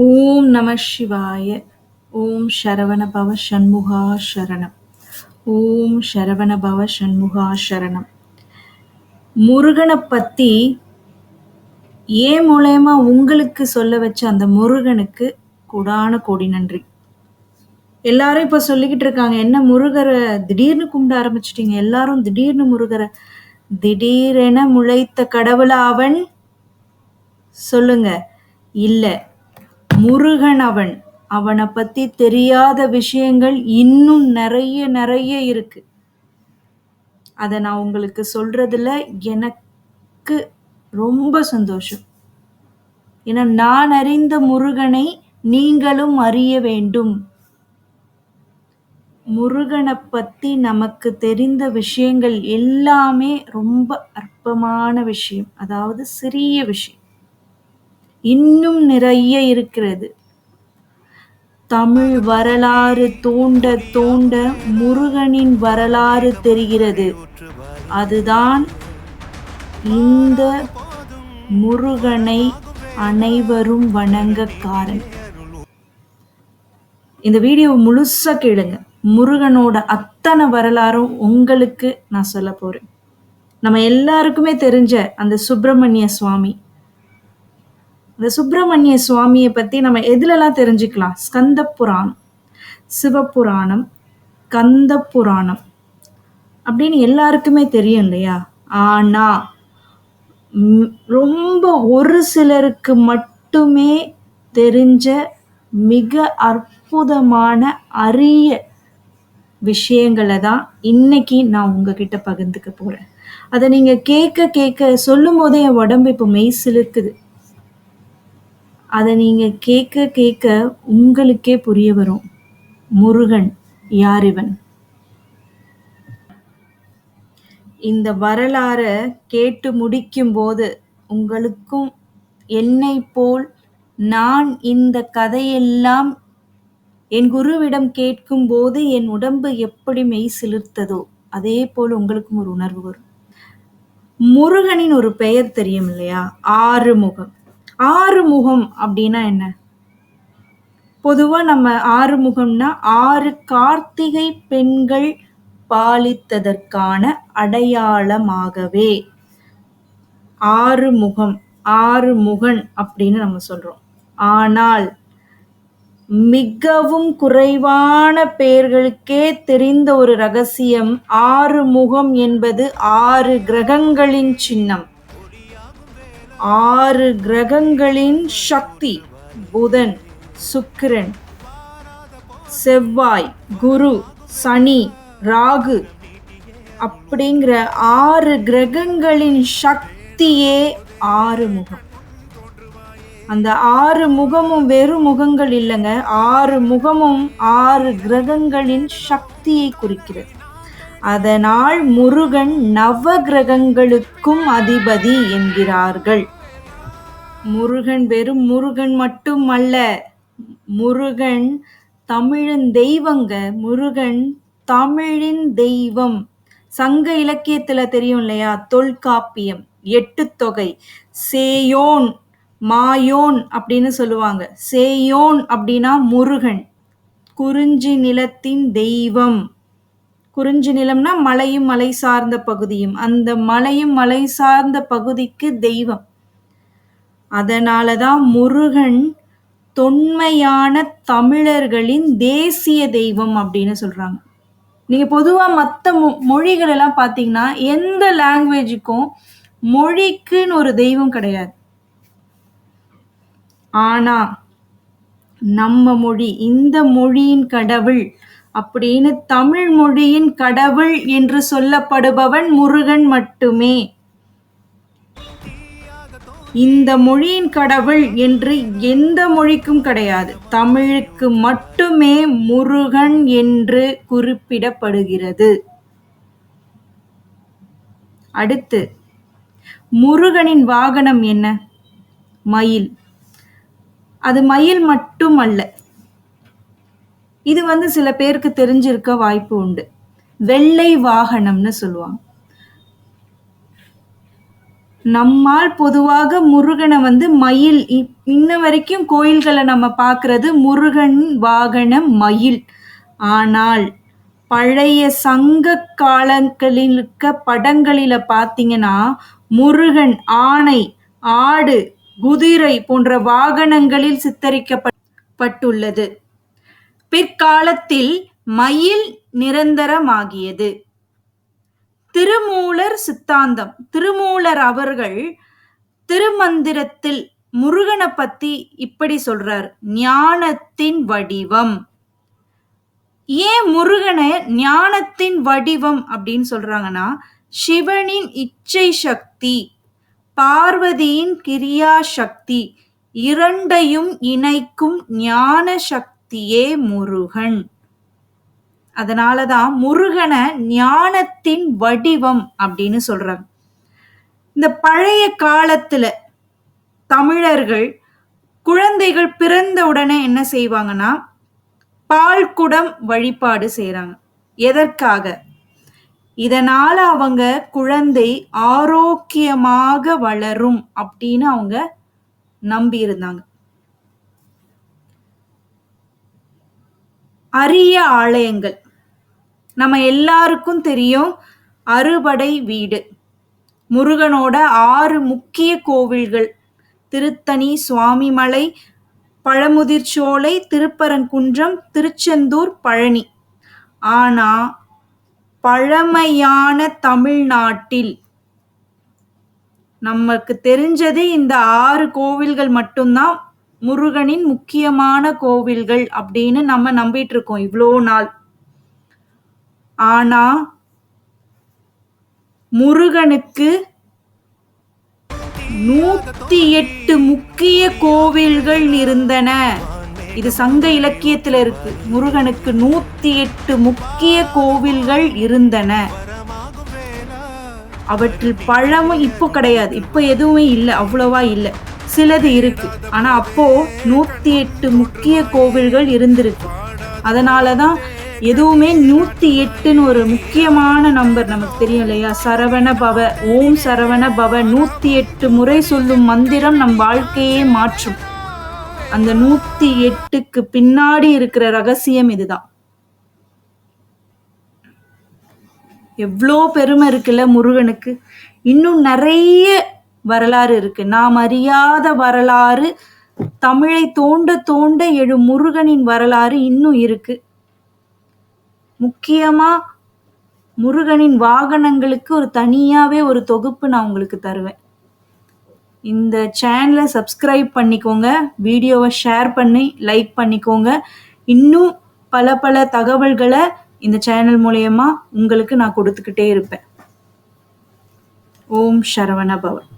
ஓம் நம சிவாய. ஓம் சரவண பவ சண்முகா சரணம். ஓம் சரவண பவ சண்முகா சரணம். முருகனை பத்தி ஏன் மூலயமா உங்களுக்கு சொல்ல வச்ச அந்த முருகனுக்கு கூடான கோடி நன்றி. எல்லாரும் இப்ப சொல்லிக்கிட்டு இருக்காங்க என்ன முருகரை திடீர்னு கும்பிட ஆரம்பிச்சிட்டீங்க? எல்லாரும் திடீர்னு முருகரை திடீரென முளைத்த கடவுளாவன் சொல்லுங்க. இல்லை முருகன் அவன். அவனை பத்தி தெரியாத விஷயங்கள் இன்னும் நிறைய நிறைய இருக்கு. அதை நான் உங்களுக்கு சொல்றதுல எனக்கு ரொம்ப சந்தோஷம். ஏன்னா நான் அறிந்த முருகனை நீங்களும் அறிய வேண்டும். முருகனை பத்தி நமக்கு தெரிந்த விஷயங்கள் எல்லாமே ரொம்ப அற்பமான விஷயம். அதாவது சிறிய விஷயம். இன்னும் நிறைய இருக்கிறது. தமிழ் வரலாறு தோண்ட தோண்ட முருகனின் வரலாறு தெரிகிறது. அதுதான் இந்த முருகனை அனைவரும் வணங்க காரணம். இந்த வீடியோ முழுசா கேளுங்க. முருகனோட அத்தனை வரலாறும் உங்களுக்கு நான் சொல்ல போறேன். நம்ம எல்லாருக்குமே தெரிஞ்ச அந்த சுப்பிரமணிய சுவாமி இந்த சுப்பிரமணிய சுவாமியை பத்தி நம்ம எதுலலாம் தெரிஞ்சுக்கலாம்? ஸ்கந்த புராணம் சிவபுராணம் கந்த புராணம் அப்படின்னு எல்லாருக்குமே தெரியும் இல்லையா? ஆனா ரொம்ப ஒரு சிலருக்கு மட்டுமே தெரிஞ்ச மிக அற்புதமான அரிய விஷயங்களை தான் இன்னைக்கு நான் உங்ககிட்ட பகிர்ந்துக்க போறேன். அதை நீங்க கேட்க கேட்க சொல்லும் போதே என் உடம்பு இப்போ மெய் சிலுக்குது. அதை நீங்கள் கேட்க கேட்க உங்களுக்கே புரிய வரும். முருகன் யார் இவன்? இந்த வரலாறை கேட்டு முடிக்கும் போது உங்களுக்கும் என்னை போல் நான் இந்த கதையெல்லாம் என் குருவிடம் கேட்கும் போது என் உடம்பு எப்படி மெய் சிலிர்த்ததோ அதே போல் உங்களுக்கும் ஒரு உணர்வு வரும். முருகனின் ஒரு பெயர் தெரியும் இல்லையா? ஆறுமுகம். ஆறுமுகம் அப்படின்னா என்ன? பொதுவா நம்ம ஆறுமுகம்னா ஆறு கார்த்திகை பெண்கள் பாலித்ததற்கான அடையாளமாகவே. ஆறுமுகம் ஆறுமுகன் அப்படின்னு நம்ம சொல்றோம். ஆனால் மிகவும் குறைவான பெயர்களுக்கே தெரிந்த ஒரு ரகசியம் ஆறு முகம் என்பது ஆறு கிரகங்களின் சின்னம். ஆறு கிரகங்களின் சக்தி புதன் சுக்கிரன் செவ்வாய் குரு சனி ராகு அப்படிங்கிற ஆறு கிரகங்களின் சக்தியே ஆறு முகம் அந்த ஆறு முகமும் வெறும் முகங்கள் இல்லைங்க. ஆறு முகமும் ஆறு கிரகங்களின் சக்தியை குறிக்கிறது. அதனால் முருகன் நவ கிரகங்களுக்கும் அதிபதி என்கிறார்கள். முருகன் வெறும் முருகன் மட்டும் அல்ல முருகன் தமிழின் தெய்வங்க முருகன் தமிழின் தெய்வம். சங்க இலக்கியத்துல தெரியும் இல்லையா? தொல்காப்பியம் எட்டு தொகை சேயோன் மாயோன் அப்படின்னு சொல்லுவாங்க. சேயோன் அப்படின்னா முருகன் குறிஞ்சி நிலத்தின் தெய்வம். குறிஞ்சி நிலம்னா மலையும் மலை சார்ந்த பகுதியும். அந்த மலையும் மலை சார்ந்த பகுதிக்கு தெய்வம். அதனாலதான் முருகன் தொன்மையான தமிழர்களின் தேசிய தெய்வம் அப்படின்னு சொல்றாங்க. நீங்க பொதுவா மற்ற மொழிகள் எல்லாம் பாத்தீங்கன்னா எந்த லாங்குவேஜுக்கும் மொழிக்குன்னு ஒரு தெய்வம் கிடையாது. ஆனா நம்ம மொழி இந்த மொழியின் கடவுள் அப்படின்னு தமிழ் மொழியின் கடவுள் என்று சொல்லப்படுபவன் முருகன் மட்டுமே. இந்த மொழியின் கடவுள் என்று எந்த மொழிக்கும் கிடையாது. தமிழுக்கு மட்டுமே முருகன் என்று குறிப்பிடப்படுகிறது. அடுத்து முருகனின் வாகனம் என்ன? மயில். அது மயில் மட்டும் அல்ல இது வந்து சில பேருக்கு தெரிஞ்சிருக்க வாய்ப்பு உண்டு. வெள்ளை வாகனம்னு சொல்லுவாங்க. நம்மால் பொதுவாக முருகனை வந்து மயில் இன்ன வரைக்கும் கோயில்களை நம்ம பார்க்கறது முருகன் வாகனம் மயில். ஆனால் பழைய சங்க காலங்களில் இருக்க படங்களில பார்த்தீங்கன்னா முருகன் ஆணை ஆடு குதிரை போன்ற வாகனங்களில் சித்தரிக்கப்பட்டுள்ளது. பிற்காலத்தில் மயில் நிரந்தரமாகியது. திருமூலர் சித்தாந்தம் திருமூலர் அவர்கள் திருமந்திரத்தில் முருகனை பத்தி இப்படி சொல்றார் ஞானத்தின் வடிவம். ஏன் முருகனை ஞானத்தின் வடிவம் அப்படின்னு சொல்றாங்கன்னா சிவனின் இச்சை சக்தி பார்வதியின் கிரியா சக்தி இரண்டையும் இணைக்கும் ஞான சக்தி முக்தியே முருகன். அதனாலதான் முருகனை ஞானத்தின் வடிவம் அப்படின்னு சொல்றாங்க. இந்த பழைய காலத்துல தமிழர்கள் குழந்தைகள் பிறந்த உடனே என்ன செய்வாங்கன்னா பால்குடம் வழிபாடு செய்யறாங்க எதற்காக? இதனால அவங்க குழந்தை ஆரோக்கியமாக வளரும் அப்படின்னு அவங்க நம்பி இருந்தாங்க அரிய ஆலயங்கள். நம்ம எல்லாருக்கும் தெரியும் அறுபடை வீடு. முருகனோட ஆறு முக்கிய கோவில்கள். திருத்தணி சுவாமிமலை பழமுதிர்ச்சோலை திருப்பரங்குன்றம் திருச்செந்தூர் பழனி. ஆனா பழமையான தமிழ்நாட்டில் நமக்கு தெரிஞ்சது இந்த ஆறு கோவில்கள் மட்டும்தான். முருகனின் முக்கியமான கோவில்கள் அப்படின்னு நம்ம நம்பிட்டு இருக்கோம் இவ்வளோ நாள். ஆனா முருகனுக்கு நூத்தி எட்டு முக்கிய கோவில்கள் இருந்தன. இது சங்க இலக்கியத்துல இருக்கு. முருகனுக்கு நூத்தி எட்டு முக்கிய கோவில்கள் இருந்தன. அவற்றில் பழமும் இப்போ கிடையாது. இப்போ எதுவுமே இல்லை. அவ்வளவா இல்லை. சிலது இருக்கு. ஆனா அப்போ நூத்தி எட்டு முக்கிய கோவில்கள் இருந்திருக்கு. அதனாலதான் எதுவுமே நூத்தி எட்டுன்னு ஒரு முக்கியமான நம்பர் நமக்கு தெரியும் இல்லையா? சரவண பவ ஓம் சரவண பவ நூத்தி எட்டு முறை சொல்லும் மந்திரம் நம் வாழ்க்கையே மாற்றும். அந்த நூத்தி எட்டுக்கு பின்னாடி இருக்கிற ரகசியம் இதுதான். எவ்வளோ பெருமை இருக்குல்ல முருகனுக்கு. இன்னும் நிறைய வரலாறு இருக்கு. நாம் அறியாத வரலாறு தமிழை தோண்ட தோண்ட எழு முருகனின் வரலாறு இன்னும் இருக்கு. முக்கியமா முருகனின் வாகனங்களுக்கு ஒரு தனியாவே ஒரு தொகுப்பு நான் உங்களுக்கு தருவேன். இந்த சேனலை சப்ஸ்கிரைப் பண்ணிக்கோங்க வீடியோவை ஷேர் பண்ணி லைக் பண்ணிக்கோங்க. இன்னும் பல பல தகவல்களை இந்த சேனல் மூலயமா உங்களுக்கு நான் கொடுத்துக்கிட்டே இருப்பேன். ஓம் சரவண பவன்.